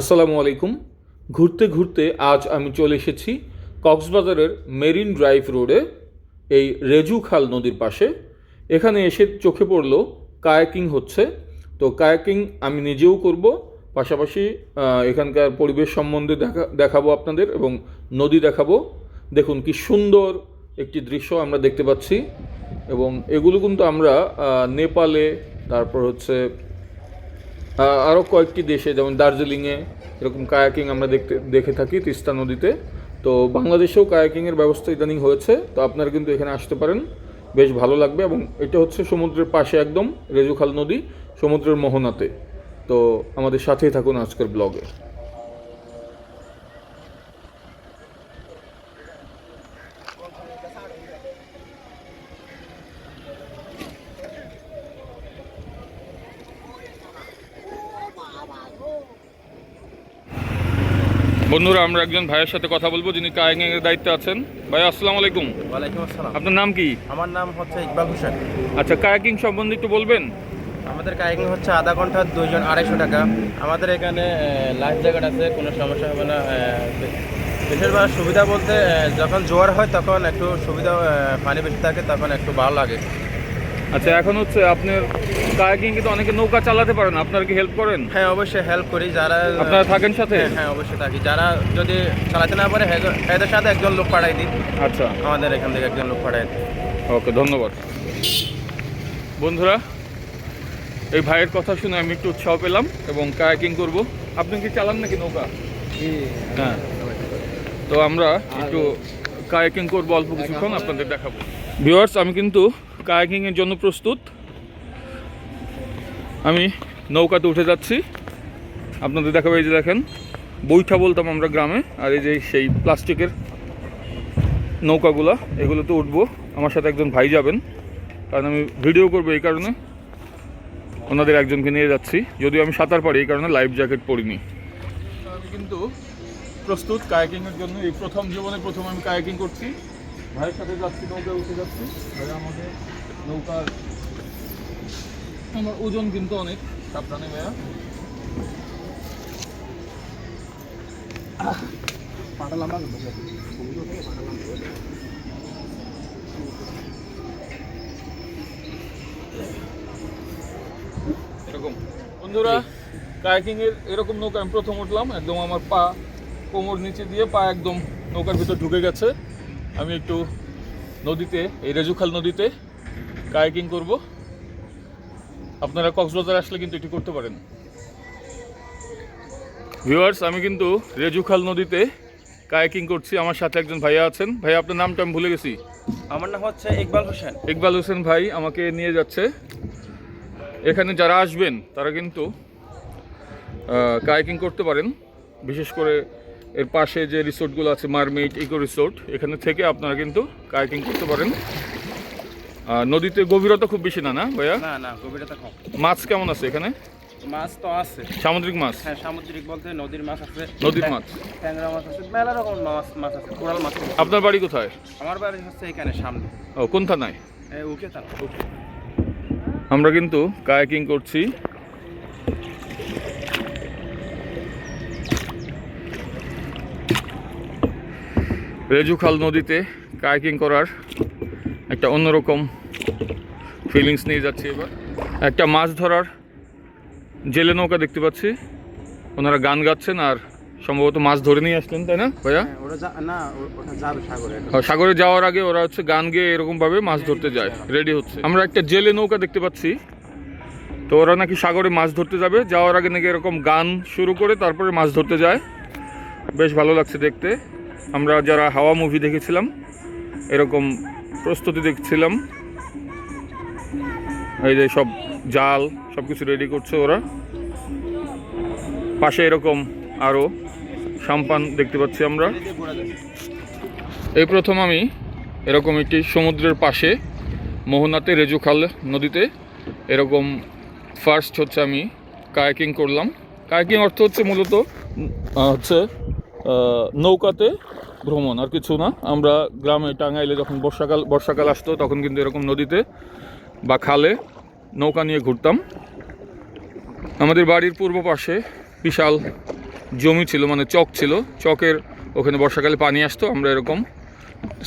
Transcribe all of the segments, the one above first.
আসসালামু আলাইকুম। ঘুরতে ঘুরতে আজ আমি চলে এসেছি কক্সবাজারের মেরিন ড্রাইভ রোডে, এই রেজু খাল নদীর পাশে। এখানে এসে চোখে পড়ল কায়াকিং হচ্ছে। তো কায়াকিং আমি নিজেও করব, পাশাপাশি এখানকার পরিবেশ সম্বন্ধে দেখা, দেখাবো আপনাদের এবং নদী দেখাবো। দেখুন কি সুন্দর একটি দৃশ্য আমরা দেখতে পাচ্ছি এবং এগুলো কিন্তু আমরা নেপালে, তারপর হচ্ছে আরও কয়েকটি দেশে, যেমন দার্জিলিংয়ে, এরকম কায়াকিং আমরা দেখতে, দেখে থাকি তিস্তা নদীতে। তো বাংলাদেশেও কায়াকিংয়ের ব্যবস্থা ইদানিং হয়েছে, তো আপনারা কিন্তু এখানে আসতে পারেন। বেশ ভালো লাগবে এবং এটা হচ্ছে সমুদ্রের পাশে একদম রেজুখাল নদী, সমুদ্রের মোহনাতে। তো আমাদের সাথেই থাকুন আজকের ব্লগে। বন্ধুরা আমরা একজন ভাইয়ের সাথে কথা বলব যিনি কায়াকিং এর দায়িত্বে আছেন। ভাই আসসালামু আলাইকুম। ওয়ালাইকুম আসসালাম। আপনার নাম কি? আমার নাম হচ্ছে ইকবাল হোসেন। আচ্ছা কায়াকিং সম্বন্ধে একটু বলবেন। আমাদের কাইকিং হচ্ছে আধা ঘণ্টা দুইজন আড়াইশো টাকা। আমাদের এখানে লাইফ জ্যাকেট আছে কোনো সমস্যা হবে না বেশিরভাগ সুবিধা বলতে যখন জোয়ার হয় তখন একটু সুবিধা পানি বেশি থাকে তখন একটু ভালো লাগে। আচ্ছা এখন হচ্ছে আপনার কায়াকিং কিন্তু অনেকে নৌকা চালাতে পারেন আপনার কি হেল্প করেন? হ্যাঁ অবশ্যই হেল্প করি যারা আপনারা থাকেন সাথে? হ্যাঁ, হ্যাঁ অবশ্যই থাকি। যারা যদি চালাতে না পারে এদের- এদের সাথে একজন লোক পাঠাই দিই আচ্ছা। আমাদের এখান থেকে একজন লোক পাঠাই দিই ওকে ধন্যবাদ। বন্ধুরা এই ভাইয়ের কথা শুনে আমি একটু উৎসাহ পেলাম এবং কায়াকিং করব। আপনি কি চালান নাকি নৌকা? হ্যাঁ। তো আমরা একটু কায়াকিং করব অল্প কিছুক্ষণ আপনাদের দেখাবো। ভিউয়ার্স আমি কিন্তু কায়াকিং এর জন্য প্রস্তুত। আমি নৌকাতে উঠে যাচ্ছি। আপনাদের দেখাবো এই যে দেখেন, বৈঠা বলতাম আমরা গ্রামে, আর এই যে সেই প্লাস্টিকের নৌকাগুলা, এগুলোতে উঠবো। আমার সাথে একজন ভাই যাবেন, কারণ আমি ভিডিও করব এই কারণে। ওনাদের একজনকে নিয়ে যাচ্ছি। যদিও আমি সাঁতার পারি, এই কারণে লাইফ জ্যাকেট পরিনি। আমি কিন্তু প্রস্তুত কায়াকিংয়ের জন্য, এই প্রথম জীবনে প্রথম আমি কায়াকিং করছি। ভাইয়ের সাথে যাচ্ছি নৌকা উঠে যাচ্ছি। ভাইয়া আমাকে নৌকার আমার ওজন কিন্তু অনেক সাবধানে ভাইয়া। এরকম। বন্ধুরা কায়াকিং এর এরকম নৌকা আমি প্রথম উঠলাম একদম আমার পা কোমর নিচে দিয়ে পা একদম নৌকার ভিতর ঢুকে গেছে। আমি একটু নদীতে এই রেজুখাল নদীতে কায়াকিং করব। আপনারা কক্সবাজার আসলে কিন্তু এটি করতে পারেন। ভিউয়ার্স আমি কিন্তু রেজুখাল নদীতে কায়াকিং করছি। আমার সাথে একজন ভাইয়া আছেন। ভাইয়া আপনার নামটা আমি ভুলে গেছি। আমার নাম হচ্ছে ইকবাল হোসেন। ইকবাল হোসেন ভাই আমাকে নিয়ে যাচ্ছে। এখানে যারা আসবেন তারা কিন্তু কায়াকিং করতে পারেন। বিশেষ করে এর পাশে যে রিসোর্টগুলো আছে মারমেট ইকো রিসোর্ট এখানে থেকে আপনারা কিন্তু কায়াকিং করতে পারেন। আহ, নদীতে গভীরতা খুব বেশি না না ভাইয়া? না না গভীরতা কম। মাছ কেমন আছে এখানে? মাছ তো আছে। সামুদ্রিক মাছ? হ্যাঁ সামুদ্রিক বলতে নদীর মাছ আছে। নদীর মাছ? ট্যাংরা মাছ আছে মেলা রকম মাছ মাছ আছে কোরাল মাছ আপনার বাড়ি কোথায়? আমার বাড়ি হচ্ছে এখানে সামনে। ও কোন থানায়? উকে তার আমরা কিন্তু কায়াকিং করছি। রেজুখাল নদীতে কায়াকিং করার একটা অন্যরকম ফিলিংস নিয়ে যাচ্ছি এবার। একটা মাছ ধরার জেলে নৌকা দেখতে পাচ্ছি। ওনারা গান গাচ্ছেন আর সম্ভবত মাছ ধরে নিয়ে আসলেন তাই না ভাইয়া? হ্যাঁ, সাগরে। সাগরে যাওয়ার আগে ওরা হচ্ছে গান গেয়ে এরকম ভাবে মাছ ধরতে যায় রেডি হচ্ছে। আমরা একটা জেলে নৌকা দেখতে পাচ্ছি। তো ওরা নাকি সাগরে মাছ ধরতে যাবে। যাওয়ার আগে নাকি এরকম গান শুরু করে তারপরে মাছ ধরতে যায়। বেশ ভালো লাগছে দেখতে। আমরা যারা হাওয়া মুভি দেখেছিলাম, এরকম প্রস্তুতি দেখছিলাম। এই যে সব জাল সব কিছু রেডি করছে ওরা। পাশে এরকম আরও সাম্পান দেখতে পাচ্ছি আমরা। এই প্রথম আমি এরকম একটি সমুদ্রের পাশে, মোহনাতে রেজুখাল নদীতে, এরকম ফার্স্ট হচ্ছে আমি কায়াকিং করলাম। কায়াকিং অর্থ হচ্ছে মূলত হচ্ছে নৌকাতে ভ্রমণ আর কিছু না। আমরা গ্রামে টাঙ্গাইলে যখন বর্ষাকাল বর্ষাকাল আসতো, তখন কিন্তু এরকম নদীতে বা খালে নৌকা নিয়ে ঘুরতাম। আমাদের বাড়ির পূর্ব পাশে বিশাল জমি ছিল মানে চক ছিল। চকের ওখানে বর্ষাকালে পানি আসতো, আমরা এরকম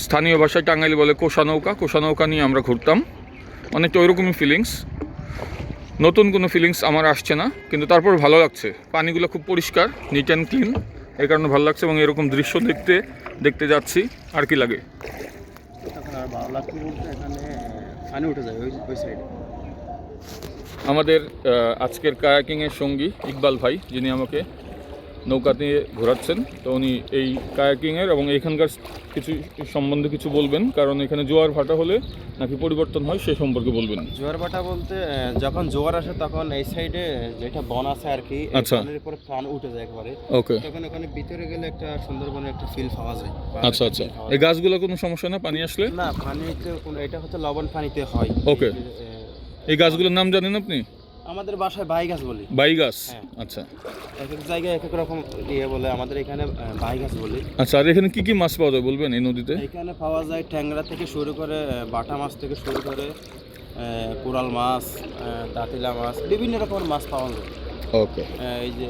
স্থানীয় ভাষায় টাঙ্গাইলে বলে কোষা নৌকা। কোষা নৌকা নিয়ে আমরা ঘুরতাম। অনেকটা ওইরকমই ফিলিংস নতুন কোনো ফিলিংস আমার আসছে না, কিন্তু তারপর ভালো লাগছে। পানিগুলো খুব পরিষ্কার নিট অ্যান্ড ক্লিন এই কারণে ভালো লাগছে এবং এরকম দৃশ্য দেখতে দেখতে যাচ্ছি। আর কি লাগে? আমাদের আজকের কায়াকিংয়ের সঙ্গী ইকবাল ভাই যিনি আমাকে নৌকা দিয়ে ঘোরাচ্ছেন। তো উনি এই কায়াকিংয়ের এবং এখানকার কিছু সম্বন্ধে কিছু বলবেন কারণ এখানে জোয়ার ভাটা হলে নাকি পরিবর্তন হয় সে সম্পর্কে বলবেন। জোয়ার ভাটা বলতে যখন জোয়ার আসে তখন এই সাইডে যেটা বন আছে আর কি আচ্ছা। উপরে প্রাণ উঠে যায় একবারে। ওকে। তখন ওখানে ভিতরে গেলে একটা সুন্দরবনের একটা ফিল পাওয়া যায়। আচ্ছা আচ্ছা। এই গাছগুলো কোনো সমস্যা না পানি আসলে? না পানিতে কোনো এটা হচ্ছে লবণ পানিতে হয়। আহ, এই গাছগুলোর নাম জানেন আপনি? আমাদের বাসায় বাই গাছ বলি। বাই গাছ হ্যাঁ। আচ্ছা। এক এক জায়গায় এক এক রকম ইয়ে বলে আমাদের এখানে বাই গাছ বলি। আচ্ছা আর এখানে কি কি মাছ পাওয়া যায় বলবেন এই নদীতে? এখানে পাওয়া যায় ট্যাংরা থেকে শুরু করে বাটা মাছ থেকে শুরু করে কোরাল মাছ দাঁতিলা মাছ বিভিন্ন রকমের মাছ পাওয়া যায়। ওকে। এই যে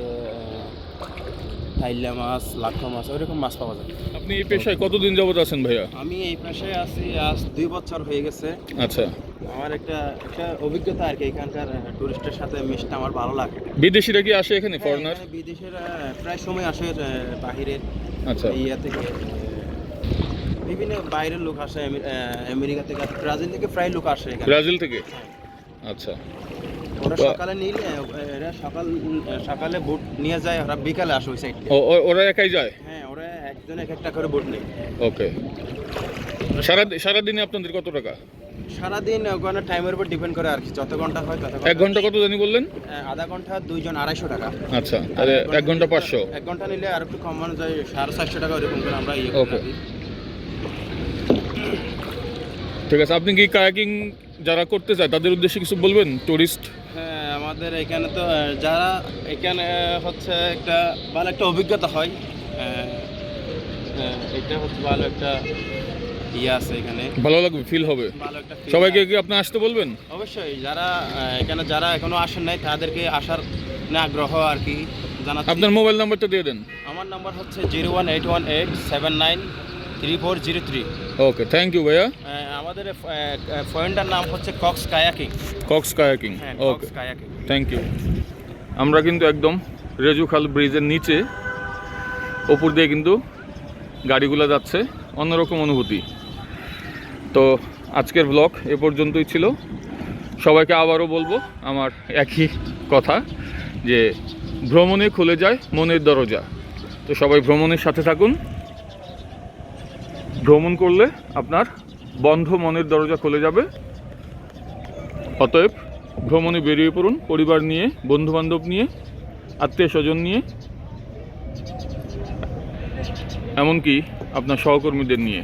থাইলা মাছ লাখো মাছ ওইরকম মাছ পাওয়া যায়। আপনি এই পেশায় কতদিন যাবত আছেন ভাইয়া? আমি এই পেশায় আছি আজ দুই বছর হয়ে গেছে। আচ্ছা। আমার একটা একটা অভিজ্ঞতা আর কি এখানকার টুরিস্টের সাথে মিশতে আমার ভালো লাগে। বিদেশিরা কি আসে এখানে হ্যাঁ, ফরেনার এখানে বিদেশের প্রায় সময় আসে বাহিরের আচ্ছা। ইয়া থেকে বিভিন্ন বাইরের লোক আসে আমেরিকা থেকে ব্রাজিল থেকে প্রায় লোক আসে এখানে। ব্রাজিল থেকে? আচ্ছা। ওরা সকালে নিলে এরা সকাল সকালে বোট নিয়ে যায় ওরা বিকালে আসে ওই সাইড ও- ও- ওরা একাই যায়? হ্যাঁ ওরা একজন এক একটা করে বোট নেয়। ওকে। সারা সারাদিনে আপনাদের কত টাকা? সারাদিন ওখানে টাইমের উপর ডিপেন্ড করে আর কি যত ঘণ্টা হয় তত এক ঘণ্টা কত জানি বললেন? আধা ঘণ্টা দুইজন আড়াইশো টাকা। আচ্ছা তাহলে এক ঘণ্টা পাঁচশো। এক ঘণ্টা নিলে আর একটু কমানো যায় সাড়ে চারশো টাকা ওরকম করে আমরা ইয়ে করি Okay. আর কি। ঠিক আছে আপনি কি কায়াকিং যারা করতে চায় তাদের উদ্দেশ্যে কিছু বলবেন? টুরিস্ট হ্যাঁ আমাদের এখানে তো যারা এখানে হচ্ছে একটা ভালো একটা অভিজ্ঞতা হয় এটা হচ্ছে ভালো একটা ইয়ে আছে এখানে। ভালো লাগবে ফিল হবে। ভালো একটা feel সবাইকে। কি আপনি আসতে বলবেন? অবশ্যই যারা আহ, এখানে যারা এখনও আসেন নাই তাদেরকে আসার না আগ্রহ আর কি জানাচ্ছি। আপনার মোবাইল নাম্বারটা দিয়ে দেন। আমার নাম্বার হচ্ছে zero one eight one eight seven nine three four zero three. Okay thank you ভাইয়া। আমাদের পয়েন্টটার নাম হচ্ছে কক্স কায়াকিং। কক্স কায়াকিং হ্যাঁ okay Cox kayaking. Thank you আমরা কিন্তু একদম রেজুখাল ব্রিজের নিচে ওপর দিয়ে কিন্তু গাড়িগুলো যাচ্ছে। অন্যরকম অনুভূতি। তো আজকের ব্লগ এ পর্যন্তই ছিল। সবাইকে আবারও বলব আমার একই কথা, যে ভ্রমণে খুলে যায় মনের দরজা। তো সবাই ভ্রমণের সাথে থাকুন। ভ্রমণ করলে আপনার বন্ধ মনের দরজা খুলে যাবে। অতএব ভ্রমণে বেরিয়ে পড়ুন পরিবার নিয়ে, বন্ধুবান্ধব নিয়ে আত্মীয় স্বজন নিয়ে, এমনকি আপনার সহকর্মীদের নিয়ে।